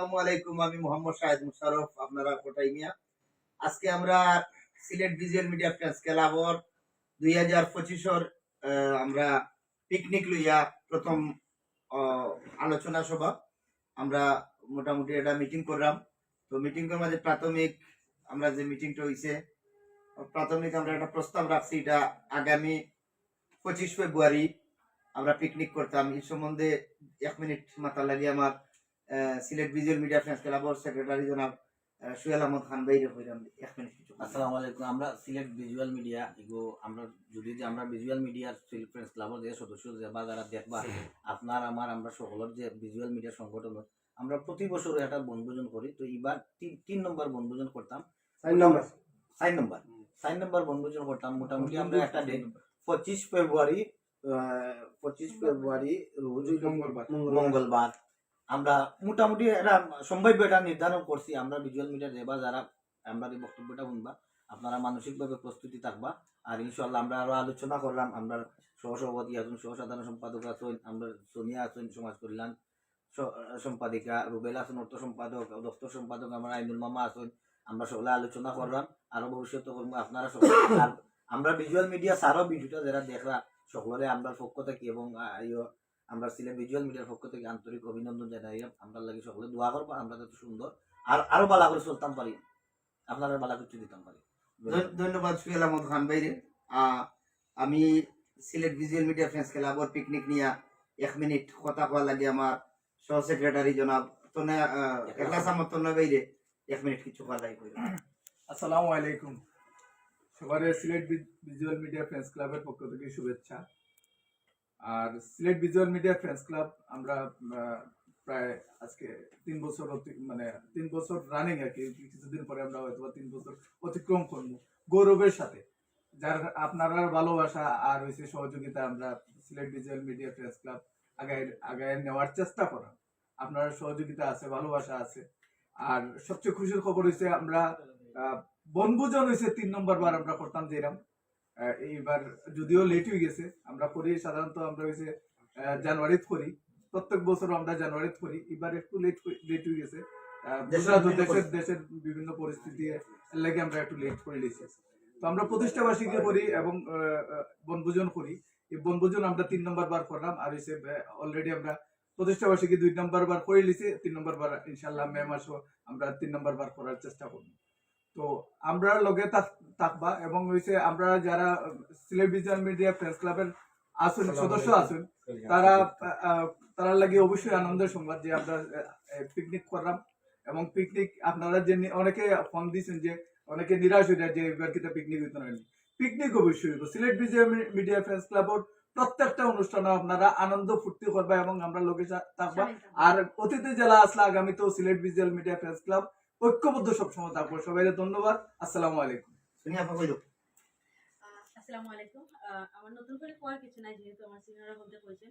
আসসালামু আলাইকুম, আমি মোহাম্মদ মুশারফ, আপনারা আজকে আমরা সিলেট মিডিয়া ফ্রেন্স ক্লাবর দুই হাজার পঁচিশর আমরা পিকনিক লইয়া প্রথম আলোচনা সভা। আমরা মোটামুটি একটা মিটিং করলাম। তো মিটিং এর মাঝে প্রাথমিক আমরা যে মিটিংটা হইছে, প্রাথমিক আমরা একটা প্রস্তাব রাখছি, এটা আগামী পঁচিশ ফেব্রুয়ারি আমরা পিকনিক করতাম। এই সম্বন্ধে এক মিনিট মাথা লাগিয়ে আমার সিলেট ভিজুয়াল মিডিয়া ফ্রেন্স ক্লাবর সেক্রেটারি জনাব সুহেল আহমদ খান ভাইরে হইলাম এক মিনিট কিছু আসসালামু আলাইকুম আমরা সিলেট ভিজুয়াল মিডিয়া এগো আমরা যদি যে আমরা ভিজুয়াল মিডিয়ার সিলেট ফ্রেন্ডস ক্লাবের যে সদস্য যে বা যারা দেখবা আপনার আমার আমরা সকলের যে ভিজুয়াল মিডিয়া সংগঠন আমরা প্রতি বছর একটা বনভোজন করি। তো এবার তিন তিন নম্বর বনভোজন করতাম। চার নম্বর। চার নম্বর। বনভোজন করতাম। মোটামুটি আমরা একটা ডেট পঁচিশ ফেব্রুয়ারি পঁচিশ ফেব্রুয়ারি রোজ হইল মঙ্গলবার। আমরা মোটামুটি একটা সম্ভাব্য এটা নির্ধারণ করছি। আমরা ভিজুয়াল মিডিয়া দেবা যারা আমরা এই বক্তব্যটা শুনবা, আপনারা মানসিকভাবে প্রস্তুতি থাকবা। আর ইনশাল্লাহ আমরা আরও আলোচনা করলাম। আমরা সহসভাপতি আছেন সহ সাধারণ সম্পাদক আছেন, আমরা সোনিয়া আছেন, সমাজ কল্যাণ সম্পাদিকা, রুবেল আছেন, অর্থ সম্পাদক, দপ্তর সম্পাদক, আমরা আইনুল মামা আছেন, আমরা সকলে আলোচনা করলাম। আরও ভবিষ্যতে করব আপনারা সকলে আমরা ভিজুয়াল মিডিয়া সারও ভিডিওটা যারা দেখরা, সকলে আমরা পক্ষ থেকে এবং আমরা সিলেট ভিজুয়াল মিডিয়ার পক্ষ থেকে আন্তরিক অভিনন্দন জানাই। আমরা লাগে সকলে দোয়া করব আমরা যাতে সুন্দর। আর আরও বালা করে চলতাম পারি। আপনারা বালা কিছু দিতাম পারি। ধন্যবাদ সুহেল আহমদ খান ভাইরে। আমি সিলেট ভিজুয়াল মিডিয়া ফ্রেন্স ক্লাবর পিকনিক নিয়ে এক মিনিট কথা কওয়া লাগে আমার সহ সেক্রেটারি জনাব তনে একলাস আহমদ তন্ময় ভাইরে। এক মিনিট কিছু কথা লাগে। আসসালামু আলাইকুম। সবার সিলেট ভিজুয়াল মিডিয়া ফ্রেন্স ক্লাবের পক্ষ থেকে শুভেচ্ছা। আর Sylhet visual media friends club আমরা প্রায় আজকে তিন বছর মানে তিন বছর রানিং আর কি, কিছুদিন পরে আমরা হয়তো তিন বছর অতিক্রম করব গৌরবের সাথে। যার, আপনার ভালোবাসা আর হয়েছে সহযোগিতা আমরা Sylhet visual media friends club আগায় আগায় নেওয়ার চেষ্টা করা। আপনার সহযোগিতা আছে, ভালোবাসা আছে। আর সবচেয়ে খুশির খবর হয়েছে আমরা বনভোজন হয়েছে তিন নম্বর বার আমরা করতাম যেরাম। এইবার যদিও লেট হয়ে গেছে আমরা করি সাধারণত আমরা হয়েছে জানুয়ারিত করি। প্রত্যেক বছর আমরা জানুয়ারিত করি এবার একটু লেট লেট হয়ে গেছে। দেশের দেশের বিভিন্ন পরিস্থিতি লাগে আমরা একটু লেট করে লিছি তো আমরা প্রতিষ্ঠা বার্ষিকী করি এবং বনভোজন করি। এই বনভোজন আমরা তিন নম্বর বার করলাম আর হয়েছে অলরেডি আমরা প্রতিষ্ঠা বার্ষিকী দুই নম্বর বার করে লিছি তিন নম্বর বার ইনশাল্লাহ মে মাসও আমরা তিন নম্বর বার করার চেষ্টা করব। তো আমরা লগে থাক- থাকবা এবং হইছে আমরা যারা টেলিভিশন মিডিয়া প্রেস ক্লাবের আছেন সদস্য আছেন তারা তারা লাগে অবশ্যই আনন্দের সংবাদ যে আমরা পিকনিক করলাম। এবং পিকনিক আপনারা যে অনেকে ফোন দিয়েছেন যে অনেকে নিরাশ হয়ে যায় যে এবার কিতা পিকনিক হইতে না পিকনিক অবশ্যই হইব। সিলেট বিজয় মিডিয়া ফ্রেন্ডস ক্লাবর প্রত্যেকটা অনুষ্ঠানে আপনারা আনন্দ ফুর্তি করবা এবং আমরা লোকে থাকবা। আর অতীতে জেলা আসলে আগামী তো Sylhet visual media press club ঐক্যবদ্ধ সবসময় থাকব। সবাই ধন্যবাদ। আসসালামু আলাইকুম। সুনিয়া আপা কইলো। আসসালামু আলাইকুম। আমার নতুন করে কোয়ার কিছু নাই যেহেতু আমার সিনিয়ররা বলতে কইছেন।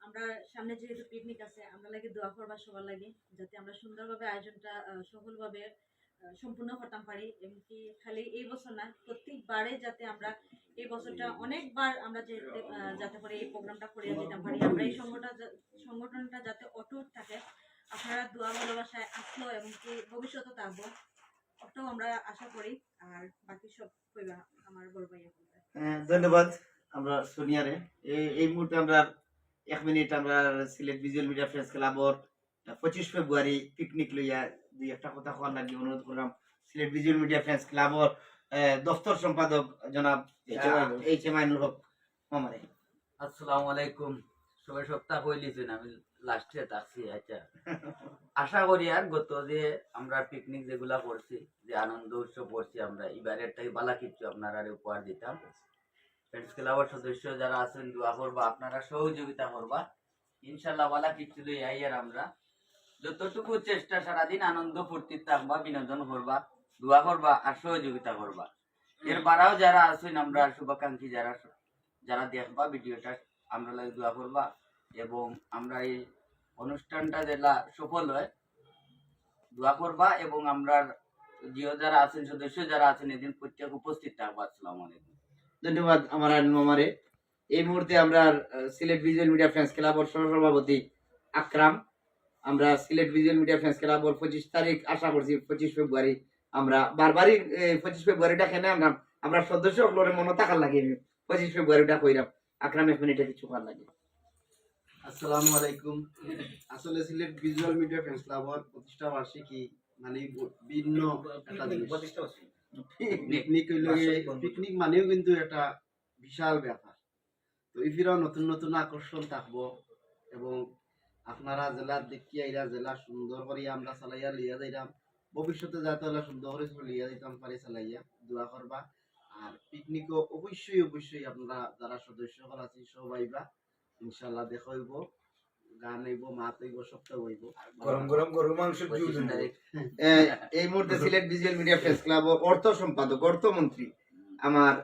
আমরা সামনে যেহেতু পিকনিক আছে আমরা লাগে দোয়া করবা সবার লাগে যাতে আমরা সুন্দরভাবে আয়োজনটা সফলভাবে সম্পূর্ণ করতাম পারি। এমনকি খালি এই বছর না প্রত্যেকবারে যাতে আমরা এই বছরটা অনেকবার আমরা আহ, যাতে করে এই প্রোগ্রামটা করে যেতে পারি। আমরা এই সংগঠনটা সংগঠনটা যাতে অটুট থাকে আপনারা দোয়া ভালোবাসায় আসলো এমনকি ভবিষ্যতে থাকব ওটাও আমরা আশা করি। আর বাকি সব কইবা আমার বড় ভাইয়া বলবে হ্যাঁ, ধন্যবাদ আমরা সোনিয়ারে। এই- এই মুহূর্তে আমরা এক মিনিট আমরা সিলেট ভিজুয়াল মিডিয়া ফ্রেন্স ক্লাবর পঁচিশ ফেব্রুয়ারি পিকনিক লইয়া দুই একটা কথা কোয়ার লাগি অনুরোধ করলাম। সিলেট ভিজুয়াল মিডিয়া ফ্রেন্স ক্লাবর আহ, দফতর সম্পাদক জনাব এইচ এম আইনুল হক। মামারে। আসসালামু আলাইকুম। সবাই সপ্তাহ হইলিছেন আমি লাস্টে থাকছি আচ্ছা। আশা করি আর গত যে আমরা পিকনিক যেগুলা করছি, যে আনন্দ উৎসব করছি আমরা, এবারে একটাই বালা কিছু আপনারা উপহার দিতাম। ফ্রেন্ডস ক্লাবের সদস্য যারা আছেন, দোয়া করবা, আপনারা সহযোগিতা করবা। ইনশাল্লাহ বালা কিচ্ছু লই আই আর আমরা। যতটুকু চেষ্টা সারাদিন আনন্দ ফুর্তি থাকবা, বিনোদন করবা, দোয়া করবা আর সহযোগিতা করবা। এর বারাও যারা আছেন, আমরা শুভাকাঙ্ক্ষী যারা যারা দেখবা ভিডিওটা, আমরা লাগে দোয়া করবা। এবং আমরা এই অনুষ্ঠানটা যেটা সফল হয়, দোয়া করবা এবং আমরা জিও যারা আছেন, সদস্য যারা আছেন এদিন প্রত্যেক উপস্থিত থাকবা। আসসালামু আলাইকুম। ধন্যবাদ আমার মামারে এই মুহূর্তে আমরা সিলেট ভিজুয়াল মিডিয়া ফ্রেন্স ক্লাবর সহসভাপতি আকরাম। আমরা সিলেট ভিজুয়াল মিডিয়া ফ্যান্স ক্লাবর পঁচিশ তারিখ, আশা করছি পঁচিশ ফেব্রুয়ারি আমরা বারবারই পঁচিশ ফেব্রুয়ারিটা কেনে আমরা আমরা সদস্য মনে থাকার লাগে পঁচিশ ফেব্রুয়ারিটা কইরাম। আকরাম, এক মিনিটে কিছু করার লাগে। আসসালামু আলাইকুম। আসলে সিলেট ভিজুয়াল মিডিয়া ক্লাবর প্রতিষ্ঠা বার্ষিকী মানে ভিন্ন একটা পিকনিক পিকনিক মানেও কিন্তু একটা বিশাল ব্যাপার। তো ইফিরাও নতুন নতুন আকর্ষণ থাকব এবং আপনারা জেলার দেখি আইরা জেলা সুন্দর করে আমরা চালাইয়া লিয়া যাইরাম। ভবিষ্যতে যাতে হলে সুন্দর করে লিয়া দিতাম পারি চালাইয়া দোয়া করবা। আর পিকনিকও অবশ্যই অবশ্যই আপনারা যারা সদস্য সকল আছি সব আইবা ইনশাল্লাহ দেখা হইব গান হইব মাত হইব সবটা হইব। গরম গরম গরু মাংস আহ, এই মুহূর্তে সিলেট ভিজুয়াল মিডিয়া ক্লাব অর্থ সম্পাদক অর্থমন্ত্রী আমার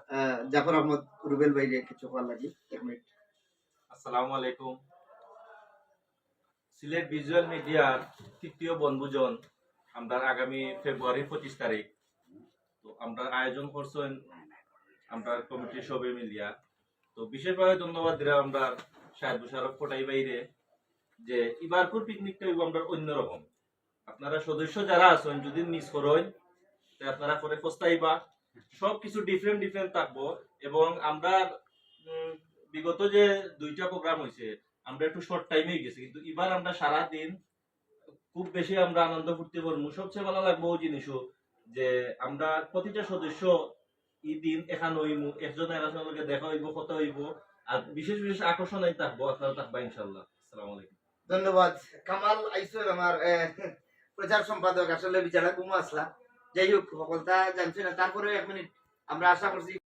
জাফর আহমদ রুবেল ভাইরে কিছু করার লাগে এক মিনিট। আসসালামু আলাইকুম। সিলেট ভিজুয়াল মিডিয়ার তৃতীয় বনভোজন আমরা আগামী ফেব্রুয়ারি পঁচিশ তারিখ। তো আমরা আয়োজন করছেন আমরা কমিটির সবে মিলিয়া। তো বিশেষভাবে ধন্যবাদ দিলাম আমরা শাহেদ মুশারফ কোটাই বাইরে, যে ইবারপুর পিকনিকটা আমরা অন্যরকম আপনারা সদস্য যারা আছেন, যদি মিস করেন আপনারা সব কিছু ডিফারেন্ট ডিফারেন্ট থাকব এবং আমরা বিগত যে দুইটা প্রোগ্রাম হয়েছে আমরা একটু শর্ট টাইমে গেছি, কিন্তু এবার আমরা সারা দিন খুব বেশি আমরা আনন্দ ফুর্তি করব। সবচেয়ে ভালো লাগবো ওই জিনিসও যে আমরা প্রতিটা সদস্য এই দিন এখানে হইমু, একজন এরাজনের লগে দেখা হইব, কথা হইব। আর বিশেষ বিশেষ আকর্ষণ এই থাকব আপনারা থাকবা ইনশাল্লাহ আলাইকুম। ধন্যবাদ। কামাল আইসুল আমার প্রচার সম্পাদক, আসলে বিচারা ঘুমো আসলা। যাই হোক, সকলটা জানছি না তারপরে এক মিনিট আমরা আশা করছি